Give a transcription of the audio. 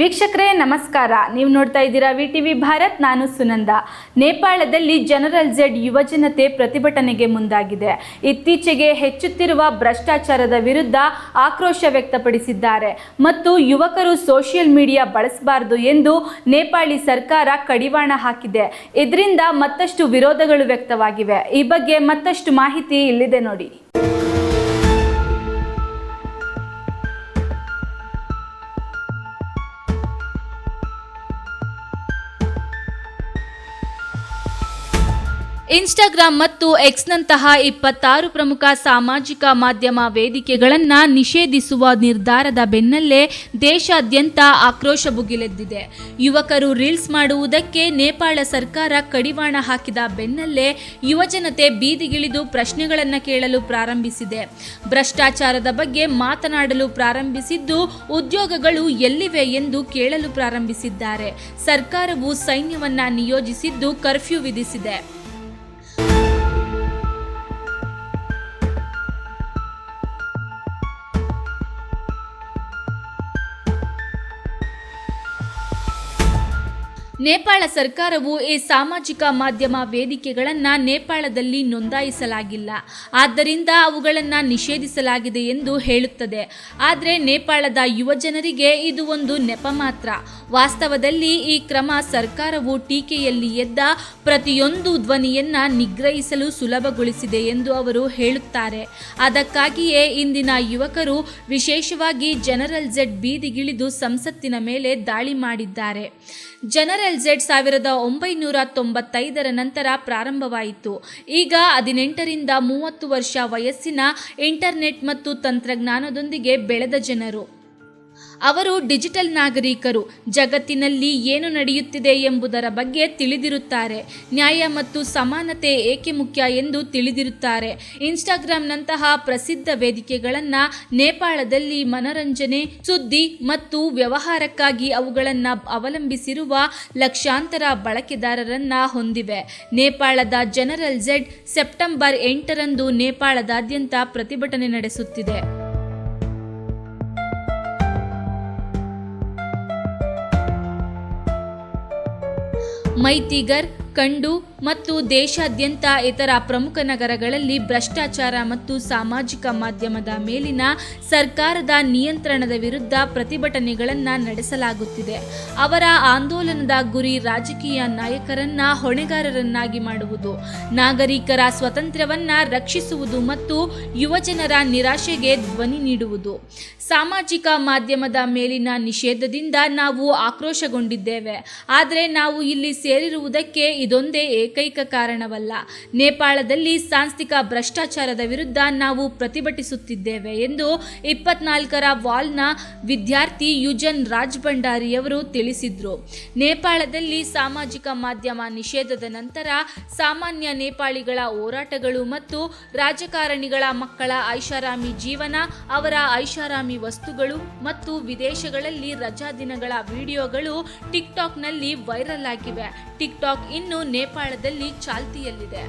ವೀಕ್ಷಕರೇ, ನಮಸ್ಕಾರ. ನೀವು ನೋಡ್ತಾ ಇದ್ದೀರಾ ವಿ ಟಿ ವಿ ಭಾರತ್, ನಾನು ಸುನಂದ. ನೇಪಾಳದಲ್ಲಿ ಜನರಲ್ ಜೆಡ್ ಯುವಜನತೆ ಪ್ರತಿಭಟನೆಗೆ ಮುಂದಾಗಿದೆ. ಇತ್ತೀಚೆಗೆ ಹೆಚ್ಚುತ್ತಿರುವ ಭ್ರಷ್ಟಾಚಾರದ ವಿರುದ್ಧ ಆಕ್ರೋಶ ವ್ಯಕ್ತಪಡಿಸಿದ್ದಾರೆ. ಮತ್ತು ಯುವಕರು ಸೋಷಿಯಲ್ ಮೀಡಿಯಾ ಬಳಸಬಾರದು ಎಂದು ನೇಪಾಳಿ ಸರ್ಕಾರ ಕಡಿವಾಣ ಹಾಕಿದೆ. ಇದರಿಂದ ಮತ್ತಷ್ಟು ವಿರೋಧಗಳು ವ್ಯಕ್ತವಾಗಿವೆ. ಈ ಬಗ್ಗೆ ಮತ್ತಷ್ಟು ಮಾಹಿತಿ ಇಲ್ಲಿದೆ ನೋಡಿ. ಇನ್ಸ್ಟಾಗ್ರಾಂ ಮತ್ತು ಎಕ್ಸ್ನಂತಹ ಇಪ್ಪತ್ತಾರು ಪ್ರಮುಖ ಸಾಮಾಜಿಕ ಮಾಧ್ಯಮ ವೇದಿಕೆಗಳನ್ನು ನಿಷೇಧಿಸುವ ನಿರ್ಧಾರದ ಬೆನ್ನಲ್ಲೇ ದೇಶಾದ್ಯಂತ ಆಕ್ರೋಶ ಭುಗಿಲೆದ್ದಿದೆ. ಯುವಕರು ರೀಲ್ಸ್ ಮಾಡುವುದಕ್ಕೆ ನೇಪಾಳ ಸರ್ಕಾರ ಕಡಿವಾಣ ಹಾಕಿದ ಬೆನ್ನಲ್ಲೇ ಯುವಜನತೆ ಬೀದಿಗಿಳಿದು ಪ್ರಶ್ನೆಗಳನ್ನು ಕೇಳಲು ಪ್ರಾರಂಭಿಸಿದೆ. ಭ್ರಷ್ಟಾಚಾರದ ಬಗ್ಗೆ ಮಾತನಾಡಲು ಪ್ರಾರಂಭಿಸಿದ್ದು ಉದ್ಯೋಗಗಳು ಎಲ್ಲಿವೆ ಎಂದು ಕೇಳಲು ಪ್ರಾರಂಭಿಸಿದ್ದಾರೆ. ಸರ್ಕಾರವು ಸೈನ್ಯವನ್ನ ನಿಯೋಜಿಸಿದ್ದು ಕರ್ಫ್ಯೂ ವಿಧಿಸಿದೆ. ನೇಪಾಳ ಸರ್ಕಾರವು ಈ ಸಾಮಾಜಿಕ ಮಾಧ್ಯಮ ವೇದಿಕೆಗಳನ್ನು ನೇಪಾಳದಲ್ಲಿ ನೋಂದಾಯಿಸಲಾಗಿಲ್ಲ. ಆದ್ದರಿಂದ ಅವುಗಳನ್ನು ನಿಷೇಧಿಸಲಾಗಿದೆ ಎಂದು ಹೇಳುತ್ತದೆ. ಆದರೆ ನೇಪಾಳದ ಯುವಜನರಿಗೆ ಇದು ಒಂದು ನೆಪ ಮಾತ್ರ. ವಾಸ್ತವದಲ್ಲಿ ಈ ಕ್ರಮ ಸರ್ಕಾರವು ಟೀಕೆಯಲ್ಲಿ ಎದ್ದ ಪ್ರತಿಯೊಂದು ಧ್ವನಿಯನ್ನ ನಿಗ್ರಹಿಸಲು ಸುಲಭಗೊಳಿಸಿದೆ ಎಂದು ಅವರು ಹೇಳುತ್ತಾರೆ. ಅದಕ್ಕಾಗಿಯೇ ಇಂದಿನ ಯುವಕರು ವಿಶೇಷವಾಗಿ ಜನರಲ್ ಝೆಡ್ ಬೀದಿಗಿಳಿದು ಸಂಸತ್ತಿನ ಮೇಲೆ ದಾಳಿ ಮಾಡಿದ್ದಾರೆ. ಜನರಲ್ ಜೆಡ್ ಸಾವಿರದ ಒಂಬೈನೂರ ತೊಂಬತ್ತೈದರ ನಂತರ ಪ್ರಾರಂಭವಾಯಿತು. ಈಗ ಹದಿನೆಂಟರಿಂದ ಮೂವತ್ತು ವರ್ಷ ವಯಸ್ಸಿನ ಇಂಟರ್ನೆಟ್ ಮತ್ತು ತಂತ್ರಜ್ಞಾನದೊಂದಿಗೆ ಬೆಳೆದ ಜನರು. ಅವರು ಡಿಜಿಟಲ್ ನಾಗರಿಕರು. ಜಗತ್ತಿನಲ್ಲಿ ಏನು ನಡೆಯುತ್ತಿದೆ ಎಂಬುದರ ಬಗ್ಗೆ ತಿಳಿದಿರುತ್ತಾರೆ. ನ್ಯಾಯ ಮತ್ತು ಸಮಾನತೆ ಏಕೆ ಮುಖ್ಯ ಎಂದು ತಿಳಿದಿರುತ್ತಾರೆ. ಇನ್ಸ್ಟಾಗ್ರಾಂನಂತಹ ಪ್ರಸಿದ್ಧ ವೇದಿಕೆಗಳನ್ನು ನೇಪಾಳದಲ್ಲಿ ಮನರಂಜನೆ, ಸುದ್ದಿ ಮತ್ತು ವ್ಯವಹಾರಕ್ಕಾಗಿ ಅವುಗಳನ್ನು ಅವಲಂಬಿಸಿರುವ ಲಕ್ಷಾಂತರ ಬಳಕೆದಾರರನ್ನ ಹೊಂದಿವೆ. ನೇಪಾಳದ ಜನರಲ್ ಝೆಡ್ ಸೆಪ್ಟೆಂಬರ್ ಎಂಟರಂದು ನೇಪಾಳದಾದ್ಯಂತ ಪ್ರತಿಭಟನೆ ನಡೆಸುತ್ತಿದೆ. ಮೈತಿಗರ್ ಕಂಡು ಮತ್ತು ದೇಶಾದ್ಯಂತ ಇತರ ಪ್ರಮುಖ ನಗರಗಳಲ್ಲಿ ಭ್ರಷ್ಟಾಚಾರ ಮತ್ತು ಸಾಮಾಜಿಕ ಮಾಧ್ಯಮದ ಮೇಲಿನ ಸರ್ಕಾರದ ನಿಯಂತ್ರಣದ ವಿರುದ್ಧ ಪ್ರತಿಭಟನೆಗಳನ್ನು ನಡೆಸಲಾಗುತ್ತಿದೆ. ಅವರ ಆಂದೋಲನದ ಗುರಿ ರಾಜಕೀಯ ನಾಯಕರನ್ನ ಹೊಣೆಗಾರರನ್ನಾಗಿ ಮಾಡುವುದು, ನಾಗರಿಕರ ಸ್ವಾತಂತ್ರ್ಯವನ್ನ ರಕ್ಷಿಸುವುದು ಮತ್ತು ಯುವಜನರ ನಿರಾಶೆಗೆ ಧ್ವನಿ ನೀಡುವುದು. ಸಾಮಾಜಿಕ ಮಾಧ್ಯಮದ ಮೇಲಿನ ನಿಷೇಧದಿಂದ ನಾವು ಆಕ್ರೋಶಗೊಂಡಿದ್ದೇವೆ. ಆದರೆ ನಾವು ಇಲ್ಲಿ ಸೇರಿರುವುದಕ್ಕೆ ಇದೊಂದೇ ಏಕೈಕ ಕಾರಣವಲ್ಲ. ನೇಪಾಳದಲ್ಲಿ ಸಾಂಸ್ಥಿಕ ಭ್ರಷ್ಟಾಚಾರದ ವಿರುದ್ಧ ನಾವು ಪ್ರತಿಭಟಿಸುತ್ತಿದ್ದೇವೆ ಎಂದು ಇಪ್ಪತ್ನಾಲ್ಕರ ವಾಲ್ನ ವಿದ್ಯಾರ್ಥಿ ಯುಜನ್ ರಾಜ್ ಭಂಡಾರಿಯವರು ತಿಳಿಸಿದ್ರು. ನೇಪಾಳದಲ್ಲಿ ಸಾಮಾಜಿಕ ಮಾಧ್ಯಮ ನಿಷೇಧದ ನಂತರ ಸಾಮಾನ್ಯ ನೇಪಾಳಿಗಳ ಹೋರಾಟಗಳು ಮತ್ತು ರಾಜಕಾರಣಿಗಳ ಮಕ್ಕಳ ಐಷಾರಾಮಿ ಜೀವನ, ಅವರ ಐಷಾರಾಮಿ ವಸ್ತುಗಳು ಮತ್ತು ವಿದೇಶಗಳಲ್ಲಿ ರಜಾ ದಿನಗಳ ವಿಡಿಯೋಗಳು ಟಿಕ್ಟಾಕ್ನಲ್ಲಿ ವೈರಲ್ ಆಗಿವೆ. ಟಿಕ್ಟಾಕ್ ಇನ್ನು ನೇಪಾಳದಲ್ಲಿ ಚಾಲ್ತಿಯಲ್ಲಿದೆ.